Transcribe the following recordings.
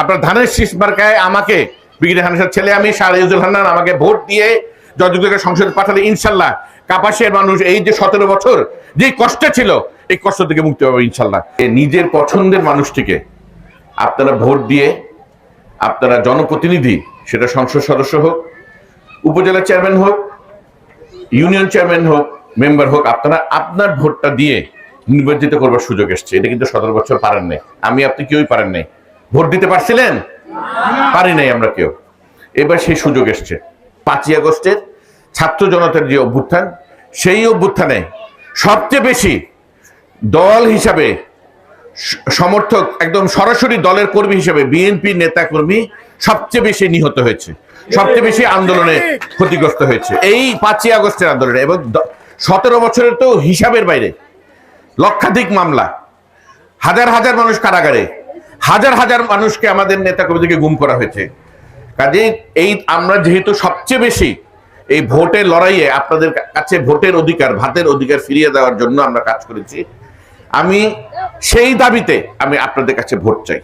আপনার ধানের শীষ মার্কায় আমাকে ব্রিগেডিয়ার হানিসার ছেলে আমি শাহরিজুল হান্নান আমাকে ভোট দিয়ে যতটুকু সংসদে পাঠালে, ইনশাল্লাহ কাপাসের মানুষ এই যে সতেরো বছর যে কষ্টে ছিল, এই কষ্ট থেকে মুক্তি পাবে ইনশাল্লাহ। নিজের পছন্দের মানুষটিকে আপনারা ভোট দিয়ে আপনারা জনপ্রতিনিধি, সেটা সংসদ সদস্য হোক, উপজেলা চেয়ারম্যান হোক, ইউনিয়ন চেয়ারম্যান হোক, মেম্বার হোক, আপনারা আপনার ভোটটা দিয়ে নির্বাচিত করবার সুযোগ এসছে। এটা কিন্তু সতেরো বছর পারেন নাই। আমি, আপনি কেউই পারেন নাই। ভোট দিতে পারছিলেন? পারি নাই আমরা কেউ। এবার সেই সুযোগ এসছে। পাঁচই আগস্টের ছাত্র জনতার যে অভ্যুত্থান, সেই অভ্যুত্থানে সবচেয়ে বেশি দল হিসাবে সমর্থক একদম সরাসরি দলের কর্মী হিসেবে বিএনপি নেতা কর্মী সবচেয়ে বেশি নিহত হয়েছে। সবচেয়ে বেশি আন্দোলনে ক্ষতিগ্রস্ত হয়েছে। এই পাঁচই আগস্টের আন্দোলনে এবং সতেরো বছরের তো হিসাবের বাইরে। লক্ষাধিক মামলা। হাজার হাজার মানুষ কারাগারে। হাজার হাজার মানুষকে আমাদের নেতা কর্মীদেরকে গুম করা হয়েছে। কাজে এই আমরা যেহেতু সবচেয়ে বেশি এই ভোটের লড়াইয়ে আপনাদের কাছে ভোটের অধিকার, ভাতের অধিকার ফিরিয়ে দেওয়ার জন্য আমরা কাজ করেছি, আমি সেই দাবিতে আমি আপনাদের কাছে ভোট চাই।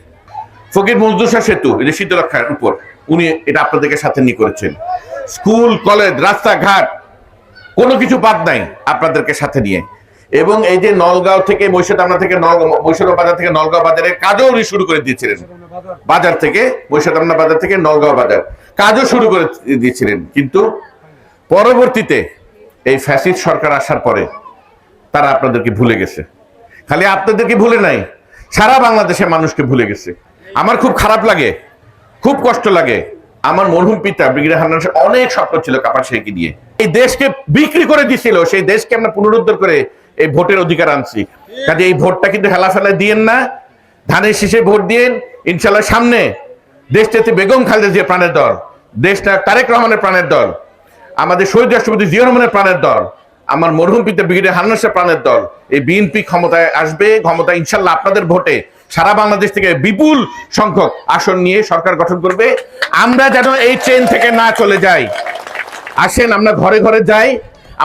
ফকির মজদুসা সেতু যে শীতলক্ষার উপর, উনি এটা আপনাদেরকে সাথে নিয়ে করেছেন। স্কুল, কলেজ, রাস্তাঘাট, কোনো কিছু বাদ নাই আপনাদেরকে সাথে নিয়ে। এবং এই যে নলগাঁও থেকে মহিষাদামনা থেকে মহিষাদা বাজার থেকে নলগাঁও বাজারে কাজও উনি শুরু করে দিয়েছিলেন। বাজার থেকে মহিষাদামনা বাজার থেকে নলগাঁও বাজার কাজও শুরু করে দিয়েছিলেন। কিন্তু পরবর্তীতে এই ফ্যাসিড সরকার আসার পরে তারা আপনাদেরকে ভুলে গেছে। খালি আপনাদেরকে ভুলে নাই, সারা বাংলাদেশের মানুষকে ভুলে গেছে। আমার খুব খারাপ লাগে, খুব কষ্ট লাগে। আমার মরহুম পিতা ব্রিগেডিয়ার হান্নান অনেক স্বপ্ন ছিল কাপার শেখকে দিয়ে এই দেশকে বিক্রি করে দিছিল সেই দেশকে আমরা পুনরুদ্ধার করে এই ভোটের অধিকার আনছি। কাজে এই ভোটটা কিন্তু হেলা ফেলা দিয়েন না, ধানের শীষে ভোট দিয়েন, ইনশাল্লাহ সামনে দেশটাতে বেগম খালেদা জিয়া প্রাণের দল, দেশটা তারেক রহমানের প্রাণের দল, আমাদের শহীদ রাষ্ট্রপতি জিয়া রহমানের প্রাণের দল, আমার মরহুম পিতা ব্রিগেডিয়ার হান্নাসের প্রাণের দল, এই বিএনপি ক্ষমতায় আসবে ক্ষমতা ইনশাল্লাহ আপনাদের ভোটে সারা বাংলাদেশ থেকে বিপুল সংখ্যক আসন নিয়ে সরকার গঠন করবে। আমরা যেন এই ট্রেন থেকে না চলে যাই। আসেন, আমরা ঘরে ঘরে যাই।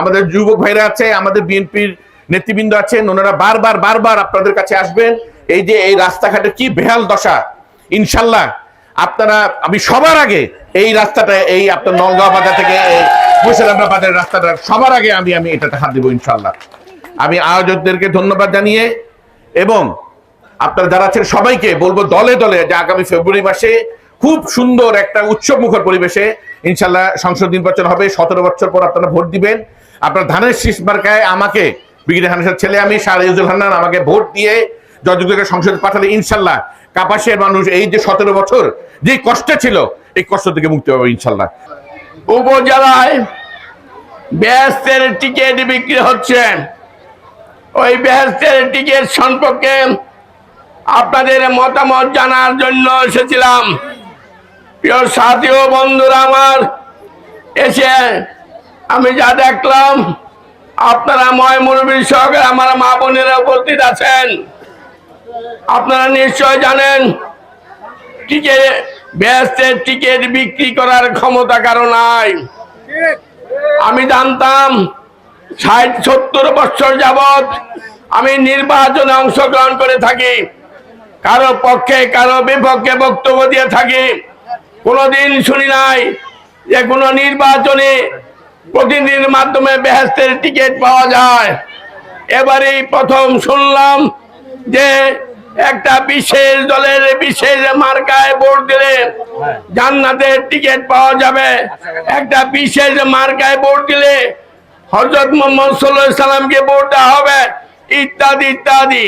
আমাদের যুবক ভাইরা আছে, আমাদের বিএনপির নেতৃবৃন্দ আছেন, ওনারা বারবার বারবার আপনাদের কাছে আসবেন। এই যে এই রাস্তাঘাটের কি বেহাল দশা। ইনশাল্লাহ আপনারা, আমি সবার আগে এই রাস্তাটা, এই আপনার নলগাঁও বাজার থেকে বাজারের রাস্তাটা, সবার আগে আমি আমি এটাতে হাত দেবো ইনশাল্লাহ। আমি আয়োজকদেরকে ধন্যবাদ জানিয়ে এবং আপনারা যারা আছেন সবাইকে বলব দলে দলে যে আগামী ফেব্রুয়ারি মাসে খুব সুন্দর একটা উৎসব মুখর পরিবেশে ইনশাল্লাহ সংসদ নির্বাচন হবে। সতেরো বছর পর আপনারা ভোট দিবেন। আপনার ধানের শীষ মার্কায় আমাকে ব্রিগেডিয়ার হানিসার ছেলে আমি শাহরিজুল হান্নান, আমাকে ভোট দিয়ে যতটুকু সংসদে পাঠালে, ইনশাল্লাহ। কাপাসের মানুষ এই যে সতেরো বছর যে কষ্টে ছিল, এই কষ্ট থেকে মুক্তি পাবে, ইনশাল্লাহ। উপজেলায় ব্যস্তের টিকিট বিক্রি হচ্ছে। ওই ব্যস্তের টিকিট সম্পর্কে আপনাদের মতামত জানার জন্য এসেছিলাম। প্রিয় সাথী ও বন্ধুরা আমার, এসে আমি যা দেখলাম আপনারা ময় মুরব্বীর সহকারে আমার মা বোনেরা উপস্থিত আছেন। আপনারা নিশ্চয় জানেন টিকিট ব্যস্তের টিকিট বিক্রি করার ক্ষমতা কারও নাই। আমি জানতাম ষাট সত্তর বছর যাবৎ আমি নির্বাচনে অংশগ্রহণ করে থাকি। কারও পক্ষে, কারও বিপক্ষে বক্তব্য দিয়ে থাকি। কোনোদিন শুনি নাই যে কোনো নির্বাচনে প্রতিনিধির মাধ্যমে বেহেস্তের টিকিট পাওয়া যায়। এবারেই প্রথম শুনলাম যে একটা বিশেষ দলের বিশেষ মার্কায় ভোট দিলে জান্নাতের টিকিট পাওয়া যাবে। একটা বিশেষ মার্কায় ভোট দিলে হজরত মোহাম্মদ সাল্লাহ সাল্লামকে ভোট দেওয়া হবে। ইত্যাদি ইত্যাদি।